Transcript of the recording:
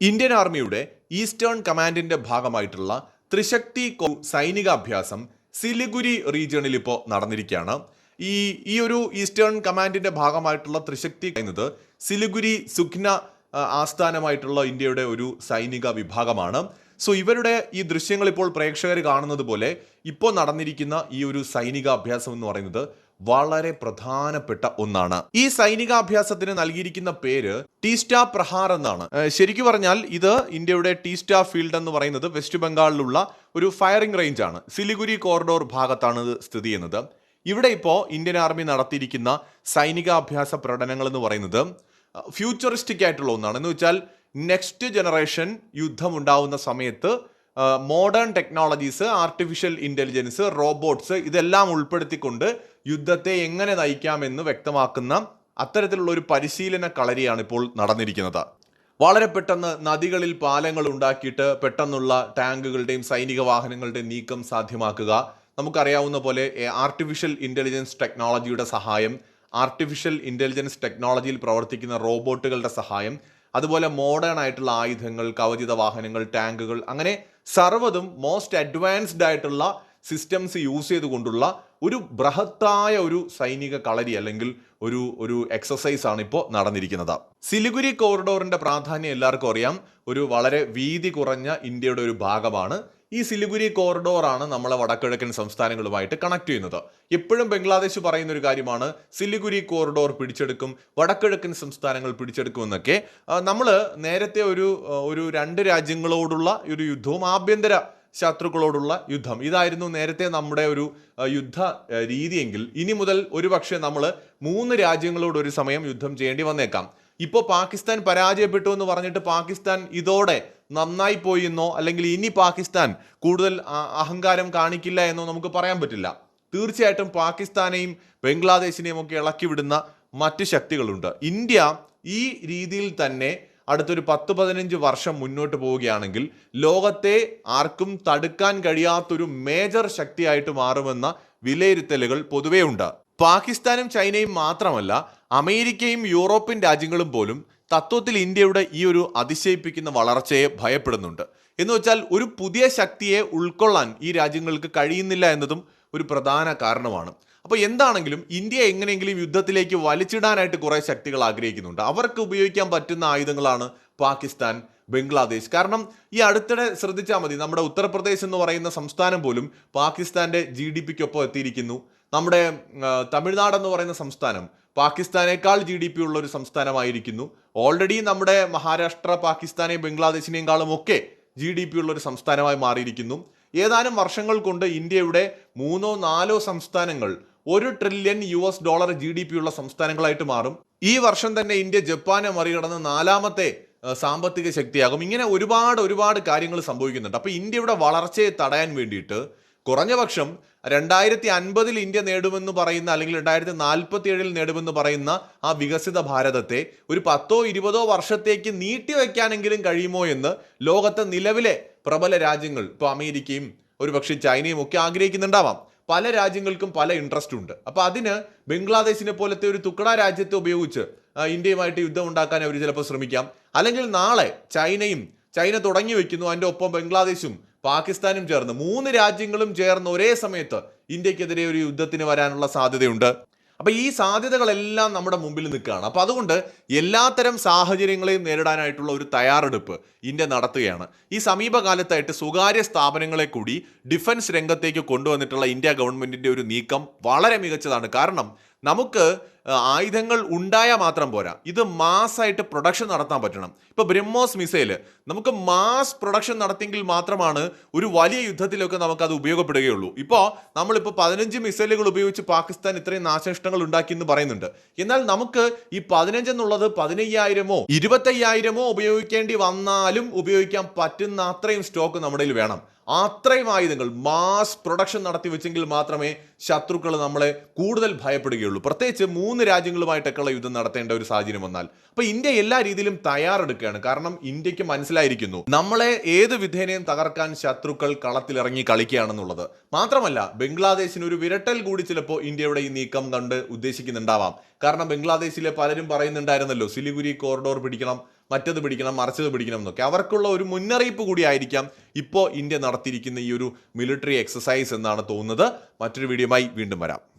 Indian ആർമിയുടെ eastern കമാൻഡിന്റെ ഭാഗമായിട്ടുള്ള ത്രിശക്തി കോ സൈനികാഭ്യാസം സിലിഗുരി റീജിയണിൽ ഇപ്പോൾ നടന്നിരിക്കുകയാണ്. ഈ ഈ ഒരു ഈസ്റ്റേൺ കമാൻഡിന്റെ ഭാഗമായിട്ടുള്ള ത്രിശക്തി എന്നത് സിലിഗുരി സുഖ്ന ആസ്ഥാനമായിട്ടുള്ള ഇന്ത്യയുടെ ഒരു സൈനിക വിഭാഗമാണ്. സോ ഇവരുടെ ഈ ദൃശ്യങ്ങൾ ഇപ്പോൾ പ്രേക്ഷകർ കാണുന്നത് പോലെ ഇപ്പോൾ നടന്നിരിക്കുന്ന ഈ ഒരു സൈനിക അഭ്യാസം എന്ന് പറയുന്നത് വളരെ പ്രധാനപ്പെട്ട ഒന്നാണ്. ഈ സൈനികാഭ്യാസത്തിന് നൽകിയിരിക്കുന്ന പേര് ടീസ്റ്റ പ്രഹാർ എന്നാണ്. ശരിക്കു പറഞ്ഞാൽ ഇത് ഇന്ത്യയുടെ ടീസ്റ്റ ഫീൽഡ് എന്ന് പറയുന്നത് വെസ്റ്റ് ബംഗാളിലുള്ള ഒരു ഫയറിംഗ് റേഞ്ച് ആണ് സിലിഗുരി കോറിഡോർ ഭാഗത്താണ് ഇത് സ്ഥിതി ചെയ്യുന്നത്. ഇവിടെ ഇപ്പോൾ ഇന്ത്യൻ ആർമി നടത്തിയിരിക്കുന്ന സൈനികാഭ്യാസ പ്രകടനങ്ങൾ എന്ന് പറയുന്നത് ഫ്യൂച്ചറിസ്റ്റിക് ആയിട്ടുള്ള ഒന്നാണ്. എന്ന് വെച്ചാൽ നെക്സ്റ്റ് ജനറേഷൻ യുദ്ധം ഉണ്ടാവുന്ന സമയത്ത് modern technologies artificial intelligence robots ഇതെല്ലാം ഉൾപ്പെടുത്തിക്കൊണ്ട് യുദ്ധത്തെ എങ്ങനെ നയിക്കാമെന്ന് വ്യക്തമാക്കുന്ന അത്തരത്തിലുള്ള ഒരു പരിശീലന കളരിയാണ് ഇപ്പോൾ നടന്നിരിക്കുന്നത്. വളരെ പെട്ടെന്ന് നദികളിൽ പാലങ്ങൾ ഉണ്ടാക്കിയിട്ട് പെട്ടെന്നുള്ള ടാങ്കുകളുടെയും സൈനിക വാഹനങ്ങളുടെയും നീക്കം സാധ്യമാക്കുക. നമുക്കറിയാവുന്ന പോലെ ആർട്ടിഫിഷ്യൽ ഇന്റലിജൻസ് ടെക്നോളജിയുടെ സഹായം ആർട്ടിഫിഷ്യൽ ഇന്റലിജൻസ് ടെക്നോളജിയിൽ പ്രവർത്തിക്കുന്ന റോബോട്ടുകളുടെ സഹായം അതുപോലെ മോഡേൺ ആയിട്ടുള്ള ആയുധങ്ങൾ കവചിത വാഹനങ്ങൾ ടാങ്കുകൾ അങ്ങനെ സർവതും മോസ്റ്റ് അഡ്വാൻസ്ഡ് ആയിട്ടുള്ള സിസ്റ്റംസ് യൂസ് ചെയ്തുകൊണ്ടുള്ള ഒരു ബൃഹത്തായ ഒരു സൈനിക കളരി അല്ലെങ്കിൽ ഒരു ഒരു എക്സസൈസ് ആണ് ഇപ്പോൾ നടന്നിരിക്കുന്നത്. സിലിഗുരി കോറിഡോറിന്റെ പ്രാധാന്യം എല്ലാവർക്കും അറിയാം. ഒരു വളരെ വീതി കുറഞ്ഞ ഇന്ത്യയുടെ ഒരു ഭാഗമാണ്. ഈ സിലിഗുരി കോറിഡോറാണ് നമ്മളെ വടക്കിഴക്കൻ സംസ്ഥാനങ്ങളുമായിട്ട് കണക്ട് ചെയ്യുന്നത്. എപ്പോഴും ബംഗ്ലാദേശ് പറയുന്ന ഒരു കാര്യമാണ് സിലിഗുരി കോറിഡോർ പിടിച്ചെടുക്കും വടക്കിഴക്കൻ സംസ്ഥാനങ്ങൾ പിടിച്ചെടുക്കുമെന്നൊക്കെ. നമ്മൾ നേരത്തെ ഒരു ഒരു രണ്ട് രാജ്യങ്ങളോടുള്ള ഒരു യുദ്ധവും ആഭ്യന്തര ശത്രുക്കളോടുള്ള യുദ്ധം. ഇതായിരുന്നു നേരത്തെ നമ്മുടെ ഒരു യുദ്ധ രീതിയെങ്കിൽ. ഇനി മുതൽ ഒരുപക്ഷെ നമ്മൾ മൂന്ന് രാജ്യങ്ങളോട് ഒരു സമയം യുദ്ധം ചെയ്യേണ്ടി വന്നേക്കാം. ഇപ്പോൾ പാകിസ്ഥാൻ പരാജയപ്പെട്ടു എന്ന് പറഞ്ഞിട്ട് പാകിസ്ഥാൻ ഇതോടെ നന്നായി പോയി എന്നോ അല്ലെങ്കിൽ ഇനി പാകിസ്ഥാൻ കൂടുതൽ അഹങ്കാരം കാണിക്കില്ല എന്നോ നമുക്ക് പറയാൻ പറ്റില്ല. തീർച്ചയായിട്ടും പാകിസ്ഥാനെയും ബംഗ്ലാദേശിനെയും ഒക്കെ ഇളക്കി വിടുന്ന മറ്റ് ശക്തികളുണ്ട്. ഇന്ത്യ ഈ രീതിയിൽ തന്നെ അടുത്തൊരു പത്ത് പതിനഞ്ച് വർഷം മുന്നോട്ട് പോവുകയാണെങ്കിൽ ലോകത്തെ ആർക്കും തടുക്കാൻ കഴിയാത്തൊരു മേജർ ശക്തിയായിട്ട് മാറുമെന്ന വിലയിരുത്തലുകൾ പൊതുവേ ഉണ്ട്. പാകിസ്ഥാനും ചൈനയും മാത്രമല്ല അമേരിക്കയും യൂറോപ്യൻ രാജ്യങ്ങളും പോലും തത്വത്തിൽ ഇന്ത്യയുടെ ഈ ഒരു അതിശയിപ്പിക്കുന്ന വളർച്ചയെ ഭയപ്പെടുന്നുണ്ട്. എന്ന് വെച്ചാൽ ഒരു പുതിയ ശക്തിയെ ഉൾക്കൊള്ളാൻ ഈ രാജ്യങ്ങൾക്ക് കഴിയുന്നില്ല എന്നതും ഒരു പ്രധാന കാരണമാണ്. അപ്പോൾ എന്താണെങ്കിലും ഇന്ത്യ എങ്ങനെയെങ്കിലും യുദ്ധത്തിലേക്ക് വലിച്ചിടാനായിട്ട് കുറേ ശക്തികൾ ആഗ്രഹിക്കുന്നുണ്ട്. അവർക്ക് ഉപയോഗിക്കാൻ പറ്റുന്ന ആയുധങ്ങളാണ് പാകിസ്ഥാൻ ബംഗ്ലാദേശ്. കാരണം ഈ അടുത്തിടെ ശ്രദ്ധിച്ചാൽ മതി നമ്മുടെ ഉത്തർപ്രദേശ് എന്ന് പറയുന്ന സംസ്ഥാനം പോലും പാകിസ്ഥാന്റെ ജി ഡി പിക്കൊപ്പം എത്തിയിരിക്കുന്നു. നമ്മുടെ തമിഴ്നാട് എന്ന് പറയുന്ന സംസ്ഥാനം പാകിസ്ഥാനേക്കാൾ ജി ഡി പി ഉള്ള ഒരു സംസ്ഥാനമായിരിക്കുന്നു. ഓൾറെഡി നമ്മുടെ മഹാരാഷ്ട്ര പാകിസ്ഥാനെയും ബംഗ്ലാദേശിനെക്കാളും ഒക്കെ ജി ഡി പി ഉള്ള ഒരു സംസ്ഥാനമായി മാറിയിരിക്കുന്നു. ഏതാനും വർഷങ്ങൾ കൊണ്ട് ഇന്ത്യയുടെ മൂന്നോ നാലോ സംസ്ഥാനങ്ങൾ ഒരു trillion U S dollar G D P ഉള്ള സംസ്ഥാനങ്ങളായിട്ട് മാറും. ഈ വർഷം തന്നെ ഇന്ത്യ ജപ്പാനെ മറികടന്ന് നാലാമത്തെ സാമ്പത്തിക ശക്തിയാകും. ഇങ്ങനെ ഒരുപാട് ഒരുപാട് കാര്യങ്ങൾ സംഭവിക്കുന്നുണ്ട്. അപ്പോൾ ഇന്ത്യയുടെ വളർച്ചയെ തടയാൻ വേണ്ടിയിട്ട് കുറഞ്ഞ പക്ഷം രണ്ടായിരത്തി അൻപതിൽ ഇന്ത്യ നേടുമെന്ന് പറയുന്ന അല്ലെങ്കിൽ രണ്ടായിരത്തി നാൽപ്പത്തി ഏഴിൽ നേടുമെന്ന് പറയുന്ന ആ വികസിത ഭാരതത്തെ ഒരു പത്തോ ഇരുപതോ വർഷത്തേക്ക് നീട്ടിവെക്കാനെങ്കിലും കഴിയുമോ എന്ന് ലോകത്തെ നിലവിലെ പ്രബല രാജ്യങ്ങൾ ഇപ്പോൾ അമേരിക്കയും ഒരുപക്ഷെ ചൈനയും ഒക്കെ ആഗ്രഹിക്കുന്നുണ്ടാവാം. പല രാജ്യങ്ങൾക്കും പല ഇൻട്രസ്റ്റ് ഉണ്ട്. അപ്പോൾ അതിന് ബംഗ്ലാദേശിനെ പോലത്തെ ഒരു തുക്കട രാജ്യത്തെ ഉപയോഗിച്ച് ഇന്ത്യയുമായിട്ട് യുദ്ധം ഉണ്ടാക്കാൻ അവർ ചിലപ്പോൾ ശ്രമിക്കാം. അല്ലെങ്കിൽ നാളെ ചൈനയും ചൈന തുടങ്ങി വെക്കുന്നു അതിന്റെ ഒപ്പം ബംഗ്ലാദേശും പാകിസ്ഥാനും ചേർന്ന് മൂന്ന് രാജ്യങ്ങളും ചേർന്ന് ഒരേ സമയത്ത് ഇന്ത്യക്കെതിരെ ഒരു യുദ്ധത്തിന് വരാനുള്ള സാധ്യതയുണ്ട്. അപ്പൊ ഈ സാധ്യതകളെല്ലാം നമ്മുടെ മുമ്പിൽ നിൽക്കുകയാണ്. അപ്പൊ അതുകൊണ്ട് എല്ലാത്തരം സാഹചര്യങ്ങളെയും നേരിടാനായിട്ടുള്ള ഒരു തയ്യാറെടുപ്പ് ഇന്ത്യ നടത്തുകയാണ്. ഈ സമീപകാലത്തായിട്ട് സ്വകാര്യ സ്ഥാപനങ്ങളെ കൂടി ഡിഫൻസ് രംഗത്തേക്ക് കൊണ്ടുവന്നിട്ടുള്ള ഇന്ത്യ ഗവൺമെന്റിന്റെ ഒരു നീക്കം വളരെ മികച്ചതാണ്. കാരണം നമുക്ക് ആയുധങ്ങൾ ഉണ്ടായാൽ മാത്രം പോരാ. ഇത് മാസ്സായിട്ട് പ്രൊഡക്ഷൻ നടത്താൻ പറ്റണം. ഇപ്പൊ ബ്രഹ്മോസ് മിസൈൽ നമുക്ക് മാസ് പ്രൊഡക്ഷൻ നടത്തിയെങ്കിൽ മാത്രമാണ് ഒരു വലിയ യുദ്ധത്തിലൊക്കെ നമുക്ക് അത് ഉപയോഗപ്പെടുകയുള്ളൂ. ഇപ്പോൾ നമ്മളിപ്പോൾ പതിനഞ്ച് മിസൈലുകൾ ഉപയോഗിച്ച് പാകിസ്ഥാൻ ഇത്രയും നാശനഷ്ടങ്ങൾ ഉണ്ടാക്കി എന്ന് പറയുന്നുണ്ട്. എന്നാൽ നമുക്ക് ഈ പതിനഞ്ച് എന്നുള്ളത് പതിനയ്യായിരമോ ഇരുപത്തയ്യായിരമോ ഉപയോഗിക്കേണ്ടി വന്നാലും ഉപയോഗിക്കാൻ പറ്റുന്ന അത്രയും സ്റ്റോക്ക് നമ്മുടെ വേണം. അത്രയും നിങ്ങൾ മാസ് പ്രൊഡക്ഷൻ നടത്തി വെച്ചെങ്കിൽ മാത്രമേ ശത്രുക്കൾ നമ്മളെ കൂടുതൽ ഭയപ്പെടുകയുള്ളൂ. പ്രത്യേകിച്ച് മൂന്ന് രാജ്യങ്ങളുമായിട്ടൊക്കെയുള്ള യുദ്ധം നടത്തേണ്ട ഒരു സാഹചര്യം വന്നാൽ. അപ്പൊ ഇന്ത്യ എല്ലാ രീതിയിലും തയ്യാറെടുക്കുകയാണ്. കാരണം ഇന്ത്യയ്ക്ക് മനസ്സിലായിരിക്കുന്നു നമ്മളെ ഏത് വിധേനയും തകർക്കാൻ ശത്രുക്കൾ കളത്തിലിറങ്ങി കളിക്കുകയാണെന്നുള്ളത്. മാത്രമല്ല ബംഗ്ലാദേശിന് ഒരു വിരട്ടൽ കൂടി ചിലപ്പോൾ ഇന്ത്യയുടെ ഈ നീക്കം കണ്ട് ഉദ്ദേശിക്കുന്നുണ്ടാവാം. കാരണം ബംഗ്ലാദേശിലെ പലരും പറയുന്നുണ്ടായിരുന്നല്ലോ സിലിഗുരി കോറിഡോർ പിടിക്കണം മറ്റത് പിടിക്കണം മറിച്ചത് പിടിക്കണം എന്നൊക്കെ. അവർക്കുള്ള ഒരു മുന്നറിയിപ്പ് കൂടി ആയിരിക്കാം ഇപ്പോൾ ഇന്ത്യ നടത്തിയിരിക്കുന്ന ഈ ഒരു മിലിറ്ററി എക്സസൈസ് എന്നാണ് തോന്നുന്നത്. മറ്റൊരു വീഡിയോയുമായി വീണ്ടും വരാം.